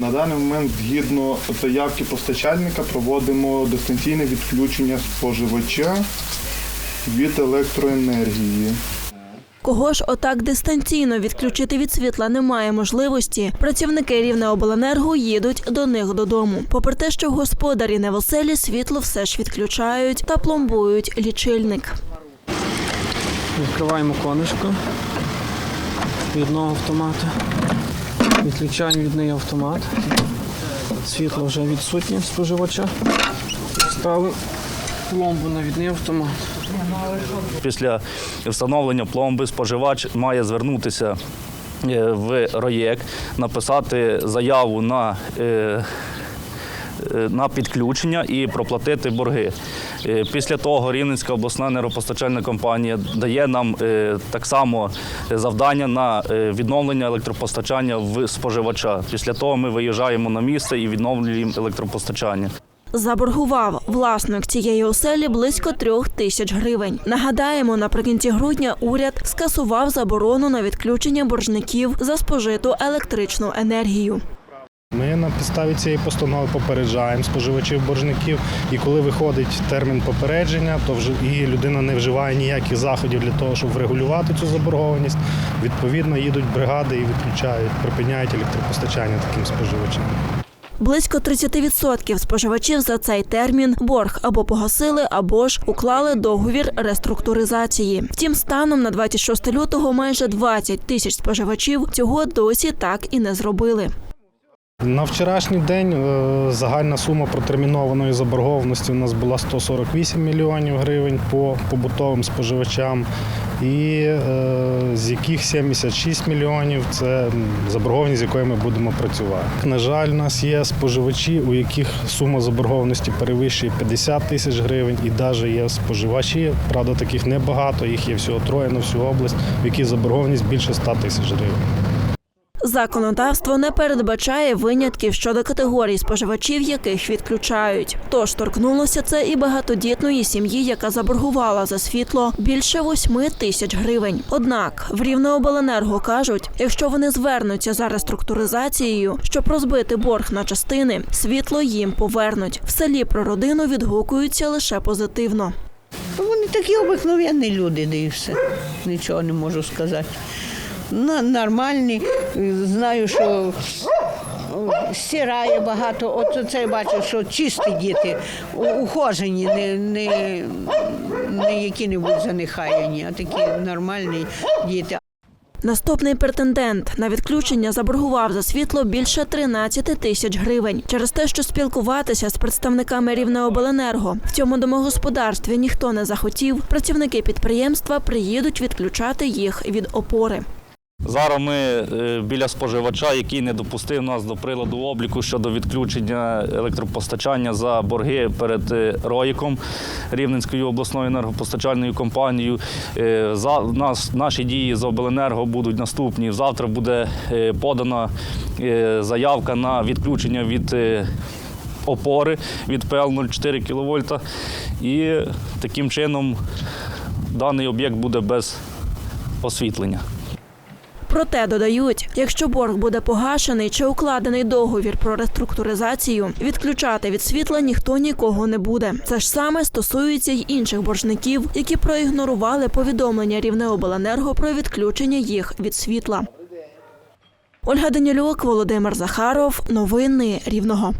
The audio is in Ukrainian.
На даний момент, згідно заявки постачальника, проводимо дистанційне відключення споживача від електроенергії. Кого ж отак дистанційно відключити від світла немає можливості. Працівники Рівнеобленерго їдуть до них додому. Попри те, що господарі не в оселі світло все ж відключають та пломбують лічильник. Відкриваємо конишко відного автомата. Відключаємо від неї автомат. Світло вже відсутнє споживача. Ставимо пломбу на відний автомат. Після встановлення пломби споживач має звернутися е, в РОЄК, написати заяву на, е, е, на підключення і проплатити борги. Е, Після того Рівненська обласна енергопостачальна компанія дає нам е, так само завдання на е, відновлення електропостачання в споживача. Після того ми виїжджаємо на місце і відновлюємо електропостачання. Заборгував власник цієї оселі близько трьох тисяч гривень. Нагадаємо, наприкінці грудня уряд скасував заборону на відключення боржників за спожиту електричну енергію. Ми на підставі цієї постанови попереджаємо споживачів боржників, і коли виходить термін попередження, то вже і людина не вживає ніяких заходів для того, щоб врегулювати цю заборгованість. Відповідно, їдуть бригади і відключають, припиняють електропостачання таким споживачам. Близько 30% споживачів за цей термін борг або погасили, або ж уклали договір реструктуризації. Втім, станом на 26 лютого майже 20 тисяч споживачів цього досі так і не зробили. На вчорашній день е, загальна сума протермінованої заборгованості у нас була 148 мільйонів гривень по побутовим споживачам, і е, з яких 76 мільйонів це заборгованість, з якою ми будемо працювати. На жаль, у нас є споживачі, у яких сума заборгованості перевищує 50 тисяч гривень, і навіть є споживачі, правда, таких небагато, їх є всього троє на всю область, в яких заборгованість більше 100 тисяч гривень. Законодавство не передбачає винятків щодо категорій споживачів, яких відключають. Тож торкнулося це і багатодітної сім'ї, яка заборгувала за світло більше 8 тисяч гривень. Однак в Рівнеобленерго кажуть, якщо вони звернуться за реструктуризацією, щоб розбити борг на частини, світло їм повернуть. В селі про родину відгукуються лише позитивно. Вони такі обикновенні люди, де. Нічого не можу сказати. На- Нормальні. Знаю, що о, стирає багато. От це я бачу, що чисті діти, ухожені, не, не, не які-небудь занехаяні, а такі нормальні діти. Наступний претендент на відключення заборгував за світло більше 13 тисяч гривень через те, що спілкуватися з представниками Рівнеобленерго в цьому домогосподарстві ніхто не захотів. Працівники підприємства приїдуть відключати їх від опори. Зараз ми е, біля споживача, який не допустив нас до приладу обліку щодо відключення електропостачання за борги перед е, РОїКом Рівненською обласною енергопостачальною компанією. Е, За нас наші дії з обленерго будуть наступні. Завтра буде подана заявка на відключення від опори від ПЛ 0,4 кВт. І таким чином даний об'єкт буде без освітлення. Проте додають, якщо борг буде погашений чи укладений договір про реструктуризацію, відключати від світла ніхто нікого не буде. Це ж саме стосується й інших боржників, які проігнорували повідомлення Рівнеобленерго про відключення їх від світла. Ольга Данілюк, Володимир Захаров. Новини Рівного.